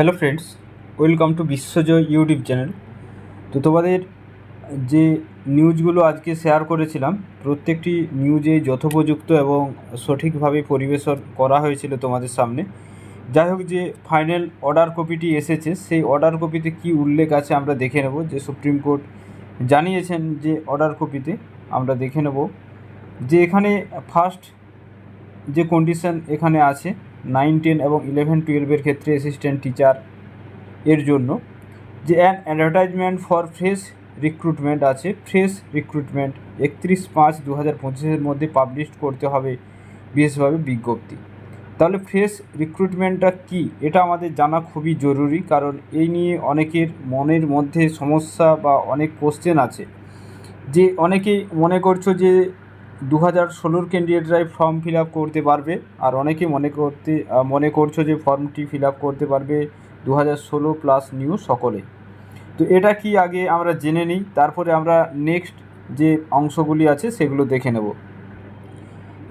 Hello friends, welcome to Biswajoy YouTube channel. তো তোমাদের যে নিউজগুলো আজকে শেয়ার করেছিলাম, প্রত্যেকটি নিউজে যথোপযুক্ত এবং সঠিকভাবে পরিবেশন করা হয়েছিল তোমাদের সামনে। যাই হোক, যে ফাইনাল অর্ডার কপিটি এসেছে, সেই অর্ডার কপিতে কি উল্লেখ আছে আমরা দেখে নেব। যে সুপ্রিম কোর্ট জানিয়েছেন যে অর্ডার কপিতে আমরা দেখে নেব যে এখানে ফার্স্ট যে কন্ডিশন এখানে আছে নাইন, টেন এবং ইলেভেন টুয়েলভের ক্ষেত্রে অ্যাসিস্ট্যান্ট টিচার এর জন্য। যে an advertisement for fresh recruitment আছে ফ্রেশ রিক্রুটমেন্ট একত্রিশ পাঁচ দু হাজার পঁচিশের মধ্যে পাবলিশ করতে হবে বিশেষভাবে বিজ্ঞপ্তি। তাহলে ফ্রেশ রিক্রুটমেন্টটা কি? এটা আমাদের জানা খুবই জরুরি, কারণ এই নিয়ে অনেকের মনের মধ্যে সমস্যা বা অনেক কোশ্চেন আছে। যে অনেকেই মনে করছ যে দু হাজার ষোলোর ক্যান্ডিডেটরাই ফর্ম ফিল আপ করতে পারবে। আর অনেকে মনে করতে মনে করছ যে ফর্মটি ফিল আপ করতে পারবে দু হাজার ষোলো প্লাস নিউ সকলে। তো এটা কি আগে আমরা জেনে নিই, তারপরে আমরা নেক্সট যে অংশগুলি আছে সেগুলো দেখে নেব।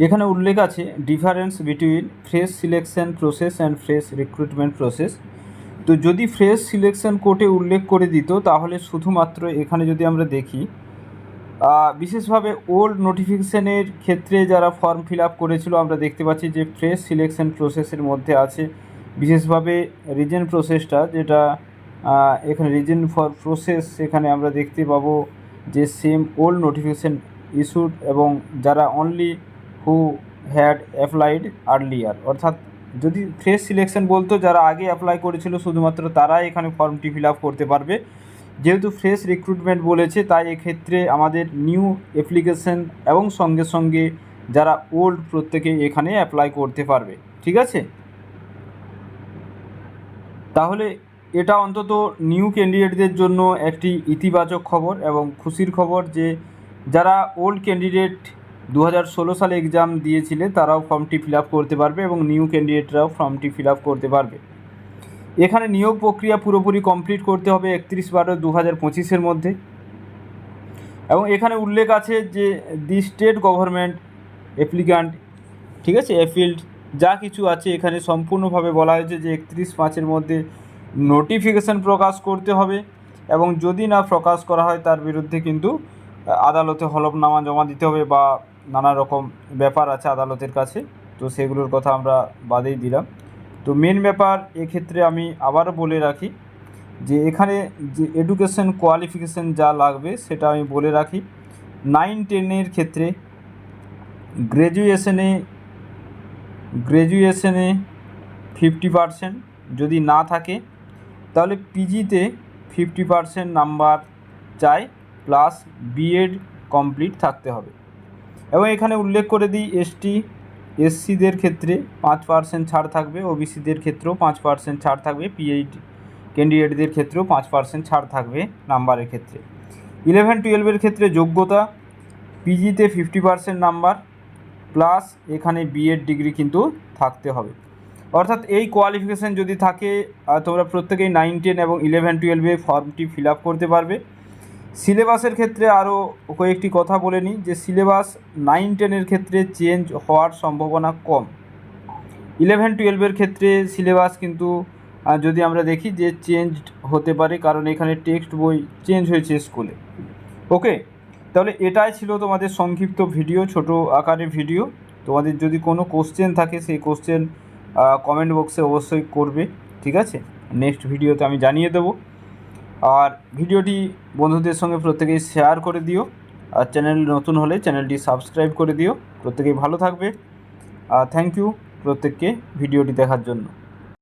এখানে উল্লেখ আছে difference between fresh selection process and fresh recruitment process তো যদি ফ্রেশ সিলেকশন কোর্টে উল্লেখ করে দিত, তাহলে শুধুমাত্র এখানে যদি আমরা দেখি বিশেষভাবে ওল্ড নোটিফিকেশনের ক্ষেত্রে যারা ফর্ম ফিল আপ করেছিল, আমরা দেখতে পাচ্ছি যে ফ্রেশ সিলেকশন প্রসেসের মধ্যে আছে। বিশেষভাবে রিজেন প্রসেসটা যেটা এখানে রিজেন ফর প্রসেস এখানে আমরা দেখতে পাবো যে সেম ওল্ড নোটিফিকেশন ইস্যুড এবং যারা only who had applied earlier অর্থাৎ যদি ফ্রেশ সিলেকশন বলতো, যারা আগে অ্যাপ্লাই করেছিল, শুধুমাত্র তারাই এখানে ফর্মটি ফিল আপ করতে পারবে। যেহেতু ফ্রেশ রিক্রুটমেন্ট বলেছে, তাই এক্ষেত্রে আমাদের নিউ অ্যাপ্লিকেশন এবং সঙ্গে সঙ্গে যারা ওল্ড প্রত্যেকে এখানে অ্যাপ্লাই করতে পারবে। ঠিক আছে? তাহলে এটা অন্তত নিউ ক্যান্ডিডেটদের জন্য একটি ইতিবাচক খবর এবং খুশির খবর যে, যারা ওল্ড ক্যান্ডিডেট দু হাজার ষোলো সালে এক্সাম দিয়েছিলে, তারাও ফর্মটি ফিল করতে পারবে এবং নিউ ক্যান্ডিডেটরাও ফর্মটি ফিল করতে পারবে। এখানে নিয়োগ প্রক্রিয়া পুরোপুরি কমপ্লিট করতে হবে একত্রিশ বারো দু হাজার পঁচিশের মধ্যে। এবং এখানে উল্লেখ আছে যে দি স্টেট গভর্নমেন্ট অ্যাপ্লিক্যান্ট, ঠিক আছে অ্যাফিল্ড যা কিছু আছে এখানে সম্পূর্ণভাবে বলা হয়েছে যে একত্রিশ পাঁচের মধ্যে নোটিফিকেশন প্রকাশ করতে হবে এবং যদি না প্রকাশ করা হয় তার বিরুদ্ধে কিন্তু আদালতে হলফনামা জমা দিতে হবে বা নানা রকম ব্যাপার আছে আদালতের কাছে। তো সেগুলোর কথা আমরা বাদেই দিলাম। তো মেন ব্যাপার এক্ষেত্রে আমি আবারও বলে রাখি যে এখানে যে এডুকেশন কোয়ালিফিকেশন যা লাগবে সেটা আমি বলে রাখি। নাইন টেনের ক্ষেত্রে গ্র্যাজুয়েশনে গ্র্যাজুয়েশনে ফিফটি পারসেন্ট যদি না থাকে, তাহলে পিজিতে ফিফটি পারসেন্ট নাম্বার চাই প্লাস বিএড কমপ্লিট থাকতে হবে। এবং এখানে উল্লেখ করে দিই এসটি এসসিদের ক্ষেত্রে পাঁচ পার্সেন্ট ছাড় থাকবে, ওবিসিদের ক্ষেত্রেও পাঁচ পার্সেন্ট ছাড় থাকবে, পিএইচ ক্যান্ডিডেটদের ক্ষেত্রেও পাঁচ পার্সেন্ট ছাড় থাকবে নাম্বারের ক্ষেত্রে। ইলেভেন টুয়েলভের ক্ষেত্রে যোগ্যতা, পিজিতে ফিফটি পার্সেন্ট নাম্বার প্লাস এখানে বিএড ডিগ্রি কিন্তু থাকতে হবে। অর্থাৎ এই কোয়ালিফিকেশান যদি থাকে তোমরা প্রত্যেকেই নাইন টেন এবং ইলেভেন টুয়েলভে ফর্মটি ফিল আপ করতে পারবে। সিলেবাসের ক্ষেত্রে আরও কয়েকটি কথা বলে নিই, যে সিলেবাস নাইন, টেনের ক্ষেত্রে চেঞ্জ হওয়ার সম্ভাবনা কম। ইলেভেন, টুয়েলভের ক্ষেত্রে সিলেবাস কিন্তু যদি আমরা দেখি যে চেঞ্জ হতে পারে, কারণ এখানে টেক্সট বই চেঞ্জ হয়েছে স্কুলে। ওকে তাহলে এটাই ছিল তোমাদের সংক্ষিপ্ত ভিডিও, ছোট আকারের ভিডিও। তোমাদের যদি কোনো কোশ্চেন থাকে, সেই কোশ্চেন কমেন্ট বক্সে অবশ্যই করবে, ঠিক আছে? নেক্সট ভিডিওতে আমি জানিয়ে দেবো। আর ভিডিওটি বন্ধুদের সঙ্গে প্রত্যেকেই শেয়ার করে দিও। আর চ্যানেল নতুন হলে চ্যানেলটি সাবস্ক্রাইব করে দিও। প্রত্যেকেই ভালো থাকবে। আর থ্যাংক ইউ প্রত্যেককে ভিডিওটি দেখার জন্য।